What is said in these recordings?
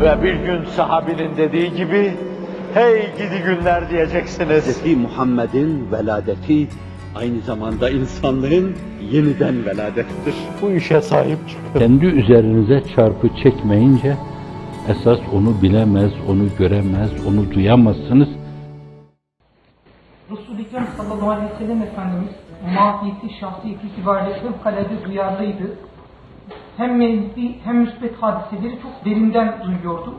Ve bir gün sahabinin dediği gibi, hey gidi günler diyeceksiniz. Hz. Muhammed'in veladeti aynı zamanda insanlığın yeniden veladettir. Bu işe sahip çıkın. Kendi üzerinize çarpı çekmeyince esas onu bilemez, onu göremez, onu duyamazsınız. Resul-i Ekrem sallallahu aleyhi ve sellem Efendimiz mahiyeti, şahsiyeti itibariyle fevkalade duyarlıydı Hem menfi hem müsbet hadiseleri çok derinden duyuyordu.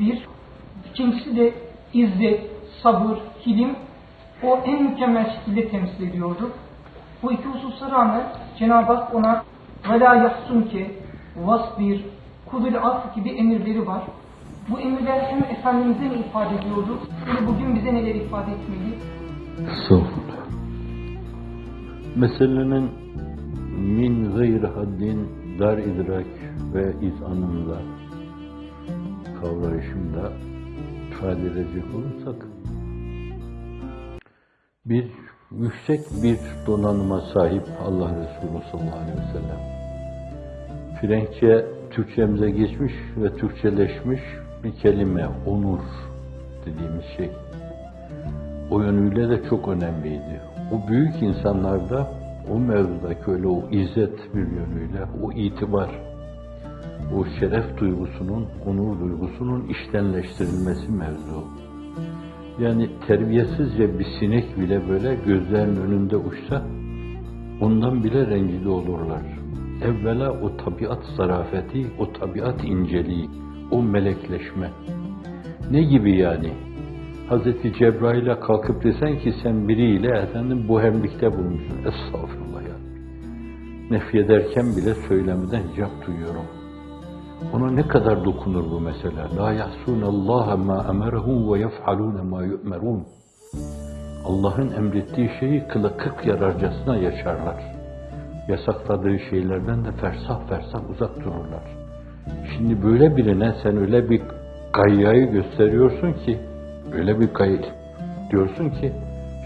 Bir. İkincisi de izzet, sabır, hilim o en mükemmel şekilde temsil ediyordu. Bu iki hususlara rağmen Cenab-ı Hak ona وَلَا يَحْسُنْكَ vasbir, kubil af gibi emirleri var. Bu emirler hem Efendimiz'e mi ifade ediyordu, hem bugün bize neler ifade etmeli? Estağfurullah. Meselenin min gayr haddin dar idrak ve izanımla kavrayışımda ifade edecek olursak bir yüksek bir donanıma sahip Allah Resulü sallallahu aleyhi ve sellem. Frenkçe Türkçemize geçmiş ve Türkçeleşmiş bir kelime, onur dediğimiz şey. O yönüyle de çok önemliydi. O büyük insanlarda o mevzudaki öyle o izzet bir yönüyle, o itibar, o şeref duygusunun, onur duygusunun iştenleştirilmesi mevzu. Yani terbiyesizce bir sinek bile böyle gözlerinin önünde uçsa ondan bile rencide olurlar. Evvela o tabiat zarafeti, o tabiat inceliği, o melekleşme. Ne gibi yani? Hazreti Cebrail'e kalkıp desen ki sen biriyle efendim bu hemlikte bulmuşsun. Estağfurullah ya. Nefyederken bile söylemeden hicap duyuyorum. Ona ne kadar dokunur bu mesele? La yahsunallaha ma emerahum ve yef'alun ma yu'merun. Allah'ın emrettiği şeyi kılı kırk yararcasına yaşarlar. Yasakladığı şeylerden de fersah fersah uzak dururlar. Şimdi böyle birine sen öyle bir gayyayı gösteriyorsun ki, öyle bir gay diyorsun ki,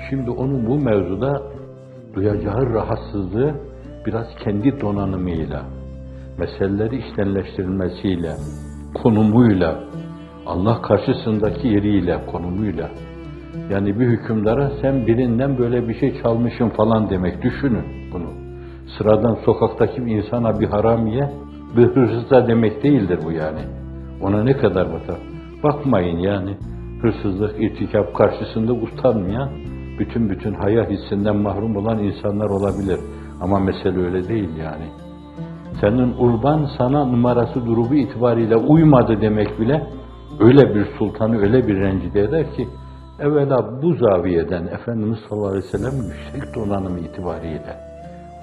şimdi onun bu mevzuda duyacağı rahatsızlığı biraz kendi donanımıyla, meseleleri işlenleştirilmesiyle, konumuyla, Allah karşısındaki yeriyle, konumuyla, yani bir hükümdara sen birinden böyle bir şey çalmışsın falan demek. Düşünün bunu. Sıradan sokaktaki bir insana bir haramiye, bir hırsıza demek değildir bu yani. Ona ne kadar batar. Bakmayın yani hırsızlık, irtikap karşısında utanmayan, bütün bütün haya hissinden mahrum olan insanlar olabilir. Ama mesele öyle değil yani. Senin urban sana numarası durumu itibariyle uymadı demek bile öyle bir sultanı öyle bir rencide eder ki evvela bu zaviyeden Efendimiz sallallahu aleyhi ve sellem yüksek donanım itibariyle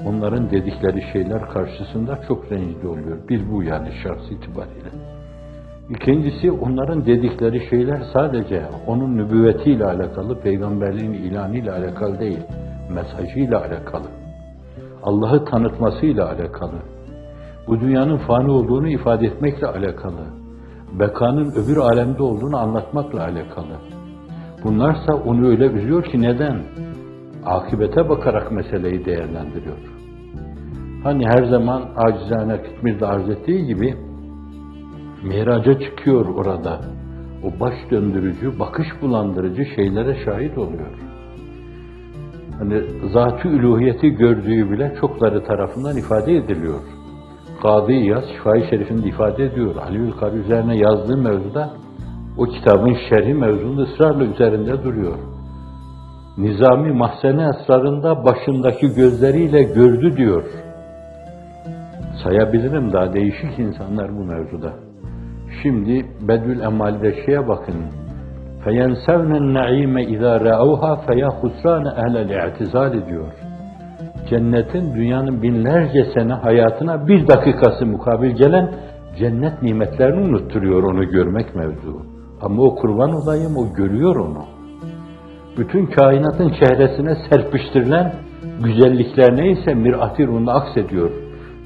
onların dedikleri şeyler karşısında çok rencide oluyor. Bir bu yani şahs itibariyle. İkincisi onların dedikleri şeyler sadece onun nübüvvetiyle alakalı, peygamberliğin ilanıyla alakalı değil, mesajıyla alakalı. Allah'ı tanıtmasıyla alakalı. Bu dünyanın fani olduğunu ifade etmekle alakalı. Bekanın öbür alemde olduğunu anlatmakla alakalı. Bunlarsa onu öyle üzüyor ki neden? Akibete bakarak meseleyi değerlendiriyor. Hani her zaman acizane kıtmirde arz ettiği gibi miraca çıkıyor orada. O baş döndürücü, bakış bulandırıcı şeylere şahit oluyor. Hani zat-ı üluhiyeti gördüğü bile çokları tarafından ifade ediliyor. Kadı İyaz Şifai Şerif'inde ifade ediyor. Aliül Kari üzerine yazdığı mevzuda o kitabın şerhi mevzunda ısrarla üzerinde duruyor. Nizami Mahsene esrarında başındaki gözleriyle gördü diyor. Sayabilirim daha değişik insanlar bu mevzuda. Şimdi Bedül Emal'de şeye bakın. فَيَنْسَوْنَ النَّعِيمَ اِذَا رَأَوْهَا فَيَا خُسْرَانَ اَهْلَ الْاِعْتِزَالِ diyor. Cennetin dünyanın binlerce sene hayatına bir dakikası mukabil gelen cennet nimetlerini unutturuyor onu görmek mevzu. Ama o kurban olayım o görüyor onu. Bütün kainatın çehresine serpiştirilen güzellikler neyse mirat-i ruhunda aksediyor.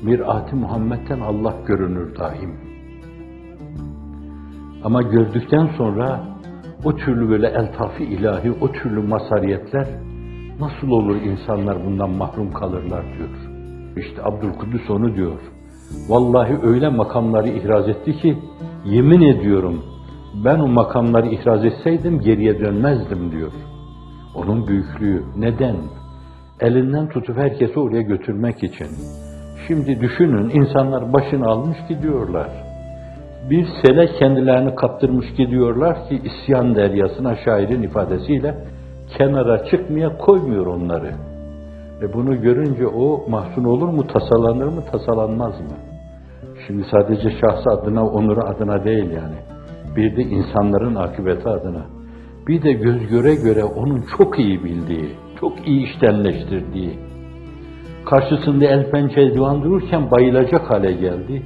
Mirat-i Muhammed'den Allah görünür daim. Ama gördükten sonra o türlü böyle eltafi ilahi, o türlü masariyetler nasıl olur insanlar bundan mahrum kalırlar diyor. İşte Abdülkudüs onu diyor. Vallahi öyle makamları ihraz etti ki yemin ediyorum ben o makamları ihraz etseydim geriye dönmezdim diyor. Onun büyüklüğü. Neden? Elinden tutup herkesi oraya götürmek için. Şimdi düşünün insanlar başını almış gidiyorlar. Bir sele kendilerini kaptırmış gidiyorlar ki isyan deryasına şairin ifadesiyle kenara çıkmaya koymuyor onları. Ve bunu görünce o mahzun olur mu, tasalanır mı, tasalanmaz mı? Şimdi sadece şahsı adına, onuru adına değil yani. Bir de insanların akıbeti adına. Bir de göz göre göre onun çok iyi bildiği, çok iyi iştenleştirdiği, karşısında el pençe divan dururken bayılacak hale geldi.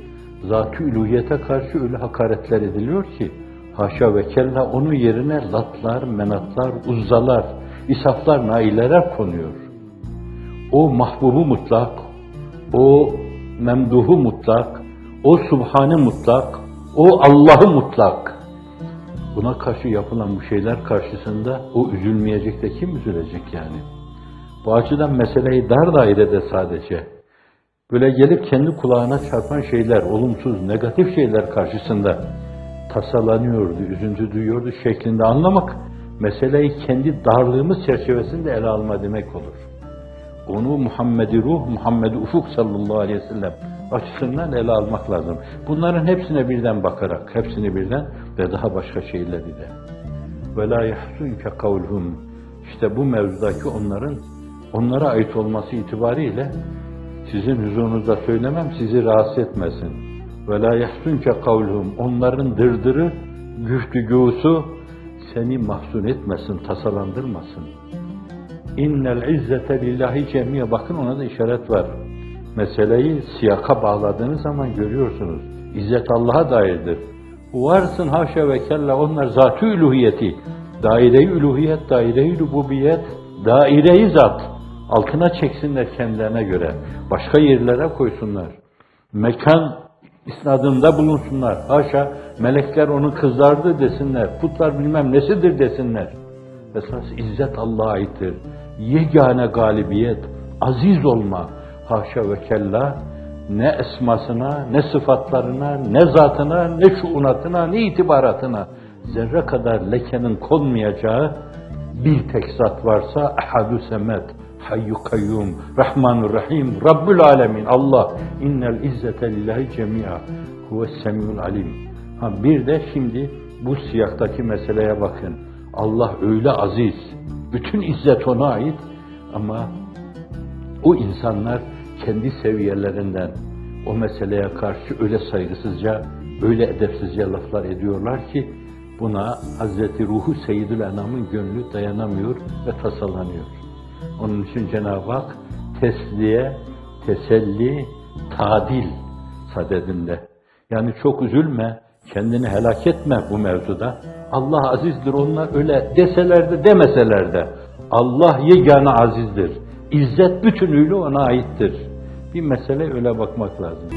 Zat-ı uluhiyete karşı öyle hakaretler ediliyor ki, haşa ve kella onun yerine latlar, menatlar, uzzalar, isaflar, naileler konuyor. O mahbubu mutlak, o memduhu mutlak, o subhane mutlak, o Allah'ı mutlak. Buna karşı yapılan bu şeyler karşısında o üzülmeyecek de kim üzülecek yani? Bu açıdan meseleyi dar dairede sadece böyle gelip kendi kulağına çarpan şeyler, olumsuz, negatif şeyler karşısında tasalanıyordu, üzüntü duyuyordu şeklinde anlamak, meseleyi kendi darlığımız çerçevesinde ele alma demek olur. Onu Muhammed-i Ruh, Muhammed-i Ufuk sallallahu aleyhi ve sellem açısından ele almak lazım. Bunların hepsine birden bakarak, hepsini birden ve daha başka şeyleri de. La yahsunke kavluhum. İşte bu mevzudaki onların onlara ait olması itibariyle sizin huzurunuzda söylemem sizi rahatsız etmesin. Ve la yahsunke kavluhum. Onların dırdırı, güftügusu seni mahzun etmesin, tasalandırmasın. İnnel izzete lillahi cemiye. Bakın ona da işaret var. Meseleyi siyaka bağladığınız zaman görüyorsunuz. İzzet Allah'a dairdir. Varsın haşa ve kella onlar zat-ı üluhiyeti. Daire-i üluhiyet, daire-i rububiyet, daire-i zat. Altına çeksinler kendilerine göre. Başka yerlere koysunlar. Mekan isnadında bulunsunlar. Haşa melekler onu kızardı desinler. Putlar bilmem nesidir desinler. Esas izzet Allah'a aittir. Yegane galibiyet, aziz olma, haşa ve kella ne esmasına, ne sıfatlarına, ne zatına, ne şuunatına, ne itibaratına zerre kadar lekenin konmayacağı bir tek zat varsa ehadü semet, hayyu kayyum, rahmanur rahim, rabbül alemin, Allah. İnnel izzete lillahi cemi'a, huves semiyul alim. Ha bir de şimdi bu siyaktaki meseleye bakın. Allah öyle aziz, bütün izzet ona ait ama o insanlar kendi seviyelerinden o meseleye karşı öyle saygısızca, öyle edepsizce laflar ediyorlar ki buna Hazreti Ruhu Seyyidül Enam'ın gönlü dayanamıyor ve tasalanıyor. Onun için Cenab-ı Hak tesliye, teselli, tadil sadedinde. Yani çok üzülme, kendini helak etme bu mevzuda. Allah azizdir onlar öyle deseler de demeseler de. Allah yegane azizdir. İzzet bütünüyle ona aittir. Bir mesele öyle bakmak lazım.